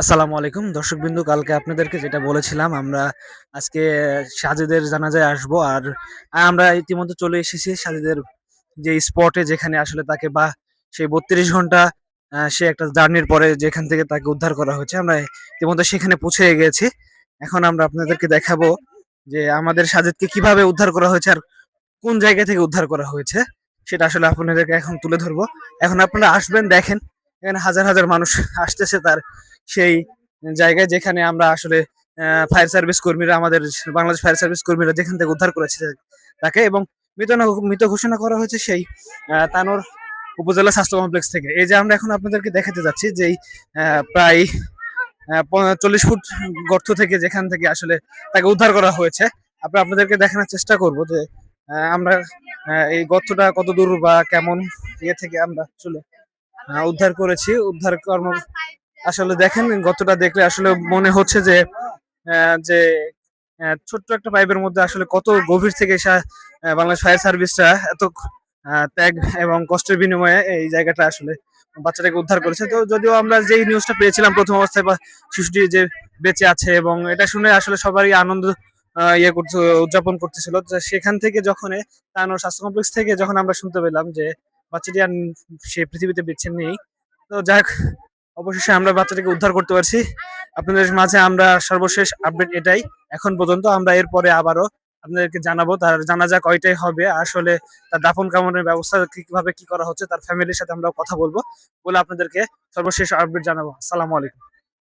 আসসালামু আলাইকুম। দর্শকবিন্দু, কালকে আপনাদেরকে যেটা বলেছিলাম, আমরা আজকে সাজেদের জানাজায় আসব। আর আমরা ইতিমধ্যে চলে এসেছি সাজেদের যে স্পটে যেখানে আসলে তাকে বা, সেই বত্রিশ ঘণ্টা সে একটা জার্নির পরে যেখান থেকে তাকে উদ্ধার করা হয়েছে। আমরা ইতিমধ্যে সেখানে পৌঁছে গেছি। এখন আমরা আপনাদেরকে দেখাবো যে আমাদের সাজেদকে কীভাবে উদ্ধার করা হয়েছে আর কোন জায়গা থেকে উদ্ধার করা হয়েছে, সেটা আসলে আপনাদেরকে এখন তুলে ধরবো। এখন আপনারা আসবেন, দেখেন, এখানে হাজার হাজার মানুষ আসতেছে তার সেই জায়গায় যেখানে আমরা আসলে ফায়ার সার্ভিস কর্মীরা, আমাদের বাংলাদেশ ফায়ার সার্ভিস কর্মীরা যেখান থেকে উদ্ধার করেছে তাকে এবং মৃত মৃত ঘোষণা করা হয়েছে সেই তানোর উপজেলা স্বাস্থ্য কমপ্লেক্স থেকে। এই যে আমরা এখন আপনাদেরকে দেখাতে যাচ্ছি যে প্রায় চল্লিশ ফুট গর্ত থেকে যেখান থেকে আসলে তাকে উদ্ধার করা হয়েছে। আমরা আপনাদেরকে দেখানোর চেষ্টা করব যে আমরা এই গর্তটা কত দূর বা কেমন ইয়ে থেকে আমরা আসলে উদ্ধার করেছি। উদ্ধার কর্ম আসলে দেখেন, গতটা দেখলে আসলে মনে হচ্ছে যে যে ছোট্ট একটা পাইপের মধ্যে আসলে কত গভীর থেকে বাংলাদেশ ফায়ার সার্ভিসরা এত ত্যাগ এবং কষ্টের বিনিময়ে এই জায়গাটা আসলে বাচ্চাটাকে উদ্ধার করেছে। তো যদিও আমরা যেই নিউজটা পেয়েছিলাম প্রথম অবস্থায় বা শিশুটি যে বেঁচে আছে এবং এটা শুনে আসলে সবারই আনন্দ ইয়ে করতে, উদযাপন করতেছিল। সেখান থেকে যখন তানোর স্বাস্থ্য কমপ্লেক্স থেকে যখন আমরা শুনতে পেলাম যে বাচ্চাটি আর সে পৃথিবীতে বেঁচে নেই, তো যাক অবশেষে আমরা বাচ্চাটাকে উদ্ধার করতে পারছি। আপনাদের মাঝে আমরা সর্বশেষ আপডেট এটাই। এখন পর্যন্ত আমরা এরপরে আবারও আপনাদেরকে জানাব, তার জানা যাক কয়টাই হবে, আসলে তার দাফন কামনের ব্যবস্থা কীভাবে কি করা হচ্ছে, তার ফ্যামিলির সাথে আমরা কথা বলব। বলে আপনাদেরকে সর্বশেষ আপডেট জানাব। আসসালামু আলাইকুম।